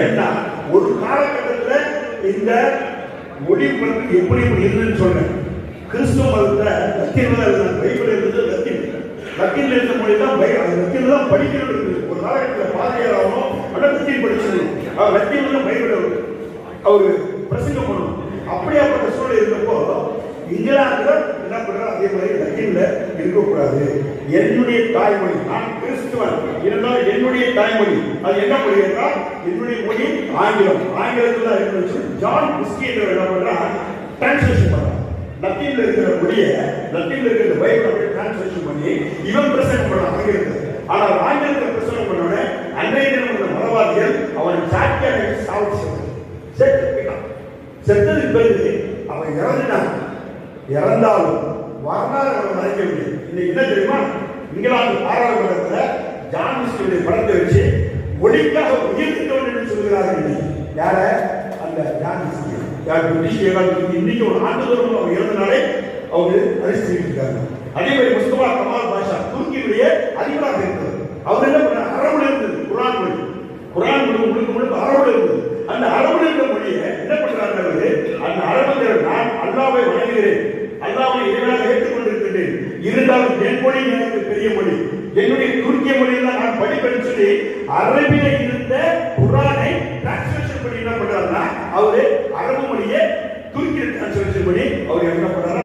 ஏன்னா ஒரு காலகட்டத்தில் இந்த மொழி எப்படி எப்படி இருந்துன்னு சொன்னேன். கிறிஸ்துவ மதத்தை லத்தீன்ல இருந்த பைபிள் இருந்தது லத்தீன். லத்தீன்ல இருந்த மொழி தான் பை அந்த லத்தீன்ல தான் படிக்கிறது ஒரு காலகட்டத்தில் பாதையாகவும் ஆகணும் ஆனால் லத்தீன் படிச்சது. அவர் லத்தீன்ல பைபிள் அவர் பிரசங்கம் பண்ணணும். அப்படியாப்பட்ட சூழல் இருந்தப்போ இங்கிலாந்துல என்ன பண்றாரு? அதே மாதிரி லத்தீன்ல இருக்கக்கூடாது. என்னுடைய தாய்மொழி. நான் கிறிஸ்துவன். இரண்டு என்னுடைய தாய்மொழி அது என்ன மொழி என்றால் என்னுடைய மொழி ஆங்கிலம். ஆங்கிலத்தில் தான் ஜான் புஸ்கி என்ற என்ன பண்றான் டிரான்ஸ்லேஷன் பண்றான் லத்தீன்ல இருக்கிற மொழியை லத்தீன்ல இருக்கிற பைபிள் அப்படியே டிரான்ஸ்லேஷன் பண்ணி இவன் பிரசங்கம் பண்ண ஆங்கிலத்தில் ஆனால் ஆங்கிலத்தில் பிரசங்கம் பண்ணோட அன்றைய தினம் இந்த மதவாதிகள் அவன் சாட்டியாக சாவு செத்து போயிட்டான் செத்ததுக்கு பிறகு அவன் இறந்துட்டான். இறந்தாலும் வரலாறு அவனை மறைக்க முடியும் இன்னைக்கு என்ன தெரியுமா? இங்கிலாந்து பாராளுமன்றத்தில் ஜான் படத்தை வச்சு ஒளிக்காக உயிர்த்தவன் என்று சொல்கிறார்கள் யார? அந்த ஜான் யார்? பிரிட்டிஷ் இன்னைக்கு ஒரு ஆண்டுதோறும் அவங்க இறந்தனாலே அவங்க அரிசிட்டு இருக்காங்க அதே மாதிரி முஸ்தபா கமால் பாஷா துருக்கியுடைய அதிபராக இருக்கிறது அவர் என்ன பண்ண அரபுல இருந்தது குரான் மொழி குரான் மொழி முழுக்க முழுக்க அரபுல இருந்தது. அந்த அரபுல இருந்த மொழியை என்ன பண்றாங்க அவரு அந்த அரபுங்கிற நான் அல்லாவை வணங்குகிறேன். அல்லாவை இறைவனாக ஏற்றுக்கொண்டிருக்கின்றேன். இருந்தாலும் என் மொழி எனக்கு பெரிய மொழி. என்னுடைய அரபில இருந்த குரானை